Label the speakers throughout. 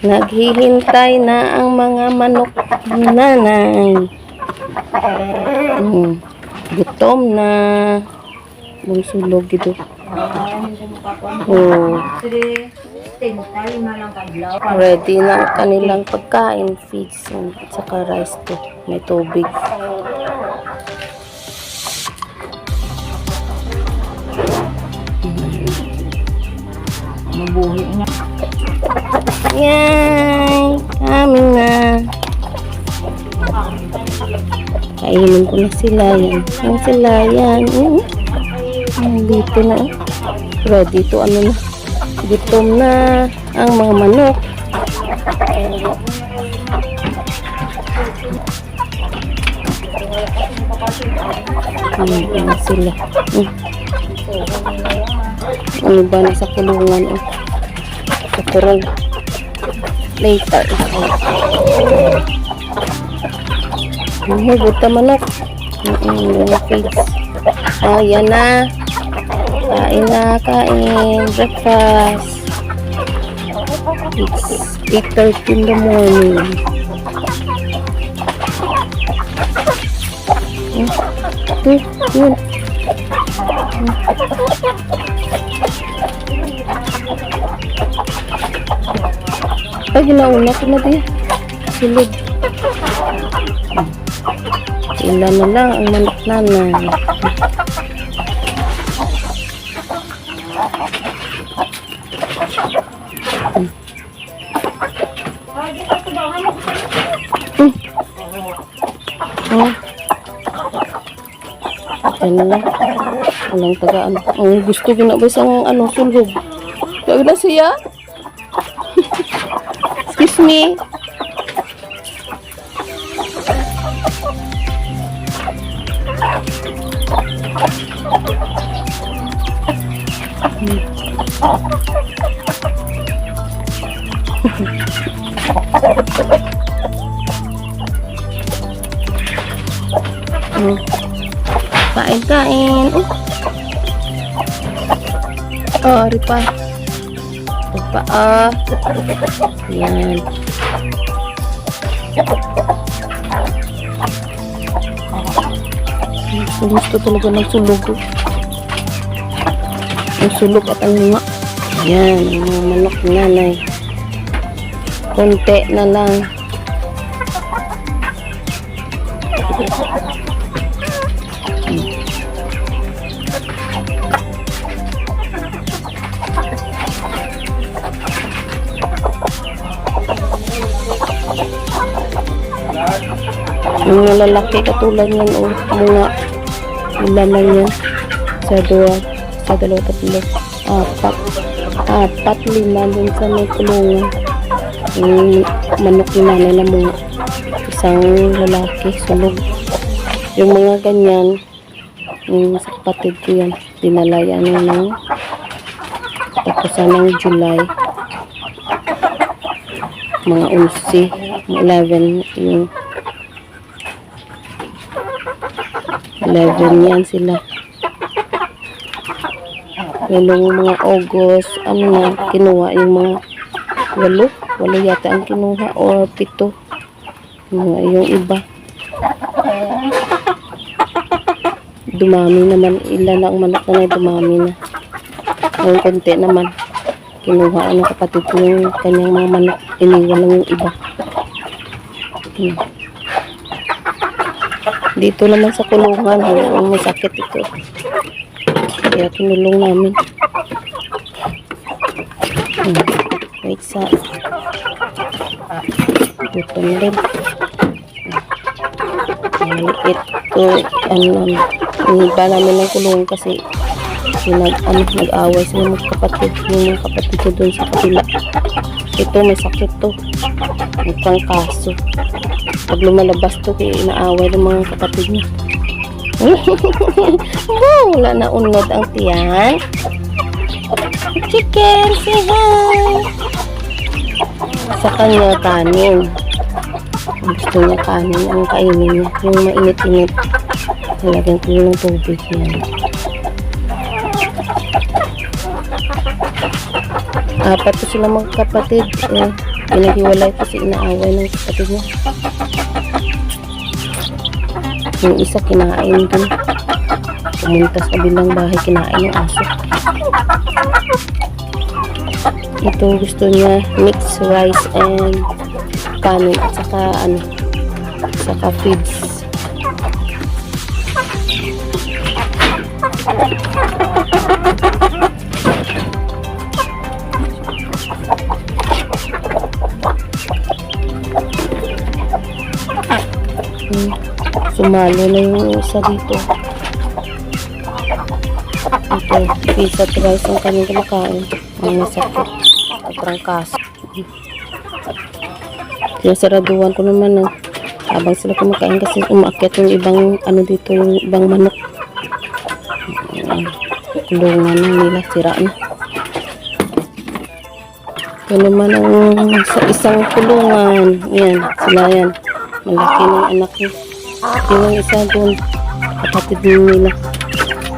Speaker 1: Naghihintay na ang mga manok nanay. Mm. Gutom na. Bungsulog ito. Oh. Ready na ang kanilang pagkain, feeds, at saka rice to. May tubig.
Speaker 2: Mabuhi nga.
Speaker 1: Yay! Kami na. Kainin ko na sila yan. Yan sila yan. Mm. Dito na. Ready to ano na. Gutom na ang mga manok. Ayan na sila. Mm. Ano ba nasa kulungan? Oh. Sa kurong. Later. Hugot ka manok. Mm-mm, yan na. Kain na, kain. Breakfast. It's 8.30 in the morning. Hmm, hmm, yun. Ay, ginauna ko na din. Silid. Ilan na lang ang manok nanay. Hmm. Oh. Na lang. Walang tagaan. Ang gusto ko na ba isang ano, sulhog. Kaya na siya? Excuse me. Hmm. Kain, kain. Oh. Oh, ari pa. Ari pa, ah. Yan. Gusto, talaga ng sulog. Ang sulog at ang nga. Yan, ang mga manok nanay. Konti na lang. Mga lalaki katulad yan o mga ilan lang yan sa dua sa dalawa tatlo. Apat. Apat lima dun sa may kulungan. Yung manok ni nanay na mga isang lalaki sulog. Yung mga ganyan yung sa kapatid ko yan dinala yan ng tapusan ng July. Mga 11 11 yung 11 yan sila. Yung mga August, ano na, kinuha yung mga walo. Walo yata ang kinuha o pito. Yung, yung iba. Dumami naman. Ilan na ang manok na dumami na. Yung konti naman. Kinuha ng kapatid ko yung kanyang mga manok. Iniwan lang yung iba. Hmm. Dito naman sa kulungan, oh, may sakit ito. Kaya tinulong namin. Hmm. Wait sa... Dito na rin. Maliit to, ano, iniba namin ng kulungan kasi sinag, ano, nag-away sila magkapatid. Yung mga kapatid ko doon sa kabila. Ito, may sakit to. May pang kaso. Pag lumalabas to, kaya inaaway ng mga kapatid niya. wala na unod ang tiyan. Chicken, say hi! Sa kanya, kanin. Gusto niya kanin ang kainin niya. Yung mainit-init. Talagyan ko ng tubig yan. Apat po sila magkapatid. Eh, Pinaghiwalay kasi inaaway ng kapatid niya. Yung isa kinain din. Pumunta sa kabilang bahay, kinain ng aso. Ito gusto niya mixed rice and kanin at saka ano, saka feeds. Sumalo na yung isa dito. Ito, pizza at rice ang kanyang kumakain. Ang masakit. At trangkas. Sinasaraduan ko naman ng habang sila kumakain kasi umakyat yung ibang ano dito yung ibang manok. Kulungan na nila, sira na. Ito naman ang sa isang kulungan. Yan, sila yan. Malaki ng anak niya. Yung isa doon, kapatid nila.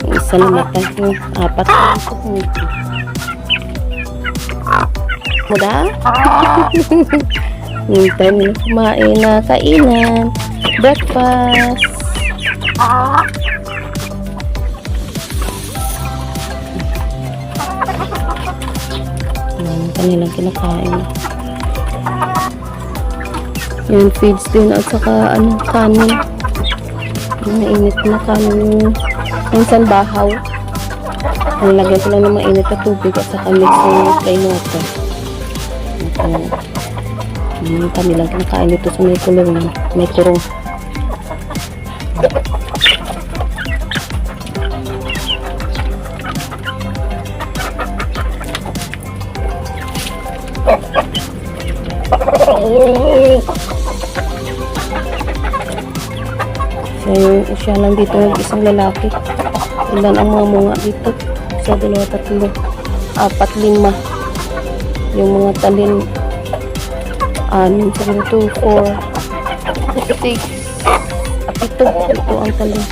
Speaker 1: Yung isa namatay. Yung apat na ito. Muda? Hintay nila kumain na kainan. Breakfast. Ang kanilang kinakain. Yung feeds din at saka ano, kanin. Mainit na kanin. Minsan bahaw. Ang lagyan ko lang ng mainit na tubig at saka mix ng plain water. Ito. Yung kanilang kinakain dito sa may kulungan. May kurong. Siya, yung, siya lang dito yung isang lalaki. Ilan ang mga munga dito? Isa, dalawa, tatlo, apat, lima. Yung mga talin, anim, siguro two, four, six, at ito, ito ang talin.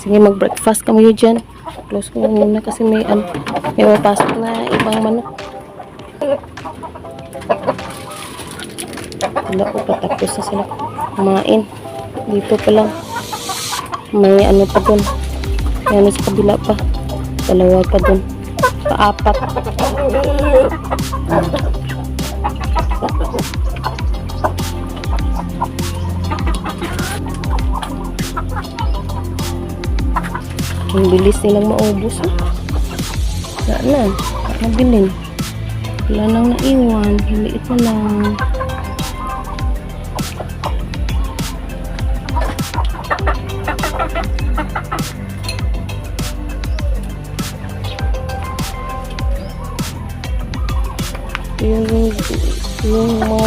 Speaker 1: Sige, mag-breakfast kami dyan. Close ko muna kasi may, ano, may mapasok na ibang manok. Wala ko patapos na sila kumain. Dito pa lang. May ano pa dun. May ano sa kabila pa. Dalawa pa dun. Paapat. Ang bilis nilang maubos. Oh. Wala na. Mabilin. Wala nang naiwan. Liit na lang.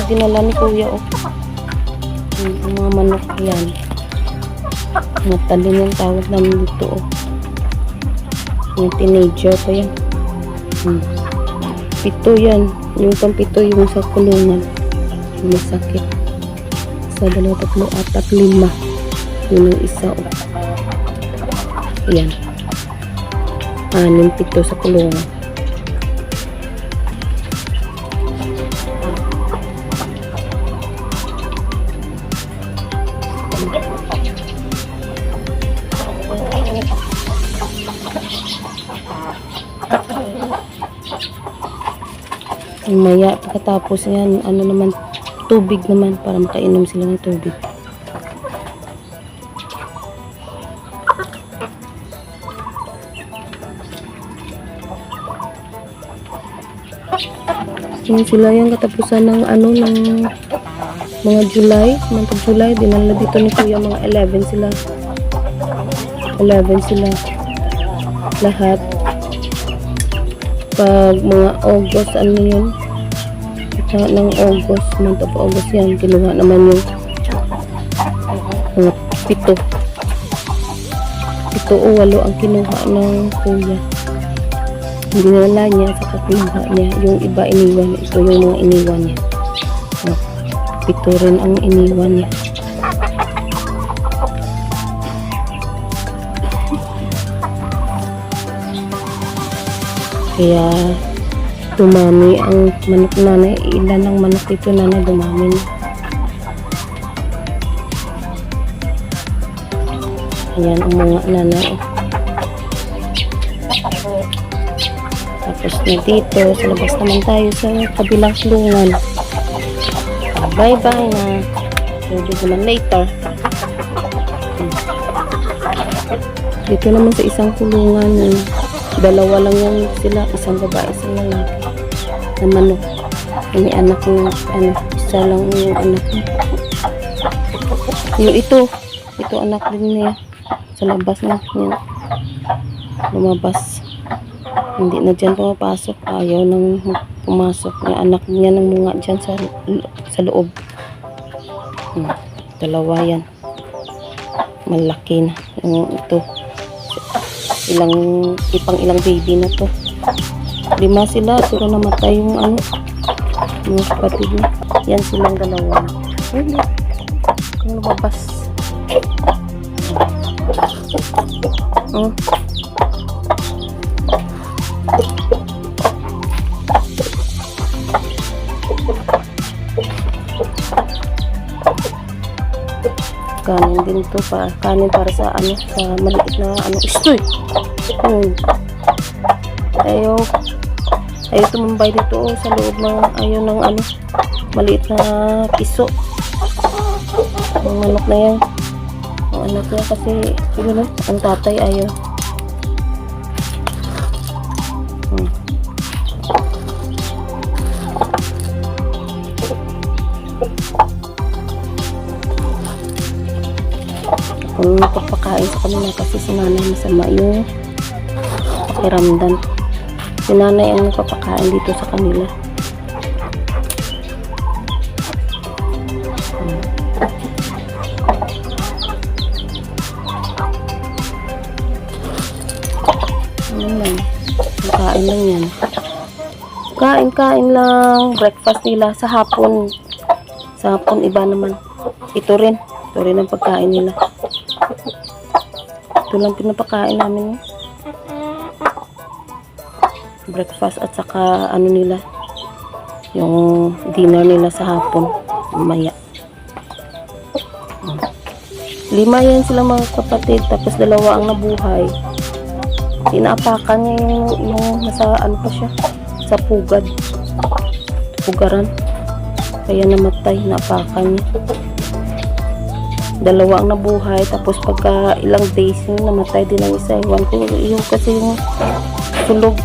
Speaker 1: Dinala ni kuya oh. yung, yung mga manok yan mga talin yung tawag namin dito oh. yung teenager pa yan hmm. pito yan yung pampito yung sa kulungan yung masakit sa dalawa tatlo apat lima yun ang isa oh. yan anim pito sa kulungan Maya, pagkatapos yan, ano naman, tubig naman para makainom sila ng tubig. Yung sila yung katapusan ng ano, ng mga July, of July, dinala dito ni Kuya mga 11 sila. 11 sila. Lahat pag mga August, ano yun, sa ng August, month of August yan, kinuha naman yung mga pito. Pito o walo ang kinuha ng kuya. Hindi nala niya, saka kinuha niya. Yung iba iniwan. Ito yung mga iniwan niya. Pito rin ang iniwan niya. Kaya Dumami ang manok nanay. Ilan ang manok dito nanay dumami na. Ayan ang mga nanay. Tapos na dito, sa labas naman tayo sa kabilang kulungan. Bye bye na. Pwede naman later. Dito naman sa isang kulungan, eh, dalawa lang yan sila, isang babae, isang lalaki. Na manok. May anak na, ano, isa lang yung anak niya. Yung ito, ito anak din niya. Sa labas na niya. Lumabas. Hindi na dyan pumapasok. Ayaw nang pumasok. Yung anak niya ng mga dyan sa, sa loob. Hmm. Dalawa yan. Malaki na. Yung ito. Ilang, ipang ilang baby na to. Lima sila. Pero namatay yung ano. Yung kapatid niya. Yan silang dalawa. Ayun. Kung lumabas. Oh. Kanin din to pa kanin para sa ano sa maliit na ano istoy hmm. ayaw ayaw tumambay dito oh, sa loob ng ayaw ng ano maliit na piso. Ang manok na yan. Ang anak niya kasi yun na ang tatay ayaw kung magpapakain sa kanila kasi si nanay masama yung pakiramdam si nanay ang nagpapakain dito sa kanila Ayun lang. Kain lang yan. Kain, kain lang. Breakfast nila sa hapon. Sa hapon, iba naman. Ito rin. Ito rin ang pagkain nila. Ito lang pinapakain namin. Breakfast at saka ano nila. Yung dinner nila sa hapon. Mamaya. Lima yan sila mga kapatid. Tapos dalawa ang nabuhay. Inaapakan niya yung, yung nasa ano pa siya. Sa pugad. Pugaran. Kaya namatay. Naapakan niya dalawa ang nabuhay. Tapos pagka ilang days yun namatay din ang isa ewan ko yung kasi yung sulog